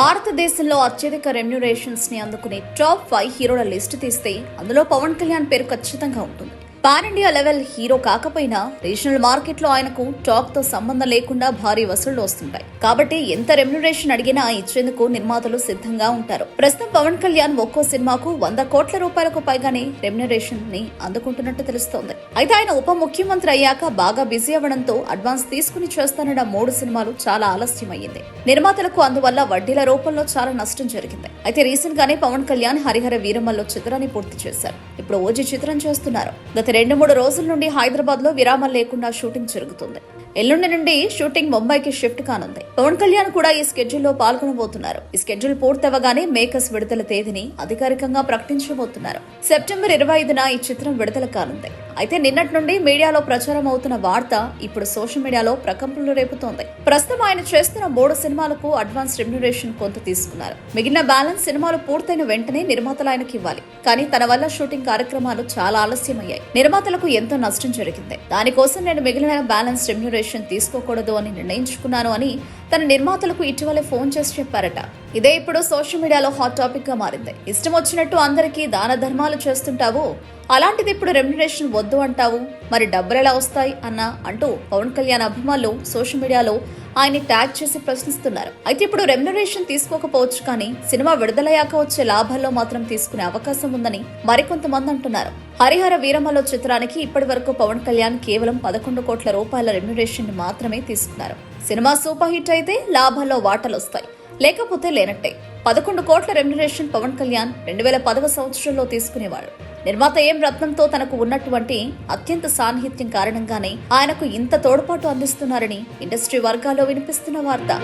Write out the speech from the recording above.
భారతదేశంలో అత్యధిక రెమ్యురేషన్స్ని అందుకునే టాప్ ఫైవ్ హీరోల లిస్ట్ తీస్తే అందులో పవన్ కళ్యాణ్ పేరు ఖచ్చితంగా ఉంటుంది. పాన్ ఇండియా లెవెల్ హీరో కాకపోయినా రీజనల్ మార్కెట్లో ఆయనకు టాక్తో సంబంధం లేకుండా భారీ వసూళ్ళు వస్తుంటాయి. కాబట్టి ఎంత రెమ్యురేషన్ అడిగినా ఇచ్చేందుకు నిర్మాతలు సిద్ధంగా ఉంటారు. ప్రస్తుతం పవన్ కళ్యాణ్ ఒక్కో సినిమాకు వంద కోట్ల రూపాయలకు పైగానే రెమ్యురేషన్ని అందుకుంటున్నట్టు తెలుస్తోంది. అయితే ఆయన ఉప ముఖ్యమంత్రి అయ్యాక బాగా బిజీ అవ్వడంతో అడ్వాన్స్ తీసుకుని చేస్తానన్న మూడు సినిమాలు చాలా ఆలస్యం అయ్యింది నిర్మాతలకు అందువల్ల వడ్డీల రూపంలో చాలా నష్టం జరిగింది. అయితే రీసెంట్ గానే పవన్ కళ్యాణ్ హరిహర వీరమల్లో చిత్రాన్ని పూర్తి చేశారు. ఇప్పుడు ఓజీ చిత్రం చేస్తున్నారు. గత రెండు మూడు రోజుల నుండి హైదరాబాద్లో విరామం లేకుండా షూటింగ్ జరుగుతుంది. ఎల్లుండి నుండి షూటింగ్ ముంబైకి షిఫ్ట్ కానుంది. పవన్ కళ్యాణ్ కూడా ఈ స్కెడ్యూల్లో పాల్గొనబోతున్నారు. ఈ స్కెడ్యూల్ పూర్తవగానే మేకర్స్ విడుదల తేదీని అధికారికంగా ప్రకటించబోతున్నారు. సెప్టెంబర్ ఇరవై ఐదున ఈ చిత్రం విడుదల కానుంది. అయితే నిన్నటి నుండి మీడియాలో ప్రచారం అవుతున్న వార్త ఇప్పుడు సోషల్ మీడియాలో ప్రకంపనలు రేపుతోంది. ప్రస్తుతం ఆయన చేస్తున్న మూడు సినిమాలకు అడ్వాన్స్ రెమ్యునరేషన్ కొంత తీసుకున్నారు. మిగిలిన బ్యాలెన్స్ సినిమాలు పూర్తయిన వెంటనే నిర్మాతలు ఆయనకి ఇవ్వాలి కానీ తన వల్ల షూటింగ్ కార్యక్రమాలు చాలా ఆలస్యమయ్యాయి. నిర్మాతలకు ఎంతో నష్టం జరిగింది. దానికోసం నేను మిగిలిన బ్యాలెన్స్ రెమ్యునరేషన్ తీసుకోకూడదు అని నిర్ణయించుకున్నాను అని తన నిర్మాతలకు ఇటీవలే ఫోన్ చేసి చెప్పారట. ఇదే ఇప్పుడు సోషల్ మీడియాలో హాట్ టాపిక్గా మారింది. ఇష్టం వచ్చినట్టు అందరికీ దాన ధర్మాలు చేస్తుంటావు. అలాంటిది ఇప్పుడు రెమ్యునరేషన్ వద్దు అంటావు. మరి డబ్బులు ఎలా వస్తాయి అన్న అంటూ పవన్ కళ్యాణ్ అభిమానులు సోషల్ మీడియాలో ఆయన్ని ట్యాగ్ చేసి ప్రశ్నిస్తున్నారు. అయితే ఇప్పుడు రెమ్యునరేషన్ తీసుకోకపోవచ్చు కానీ సినిమా విడుదలయ్యాక వచ్చే లాభాల్లో మాత్రం తీసుకునే అవకాశం ఉందని మరికొంతమంది అంటున్నారు. హరిహర వీరమలో చిత్రానికి ఇప్పటి వరకు పవన్ కళ్యాణ్ కేవలం పదకొండు కోట్ల రూపాయల రెమ్యునరేషన్ మాత్రమే తీసుకున్నారు. సినిమా సూపర్ హిట్ అయితే లాభాల్లో వాటలు వస్తాయి. లేకపోతే లేనట్టే. పదకొండు కోట్ల రెమ్యునరేషన్ పవన్ కళ్యాణ్ రెండు వేల పదవ సంవత్సరంలో తీసుకునేవాడు. నిర్మాత ఏం రత్నంతో తనకు ఉన్నటువంటి అత్యంత సాన్నిహిత్యం కారణంగానే ఆయనకు ఇంత తోడ్పాటు అందిస్తున్నారని ఇండస్ట్రీ వర్గాల్లో వినిపిస్తున్న వార్త.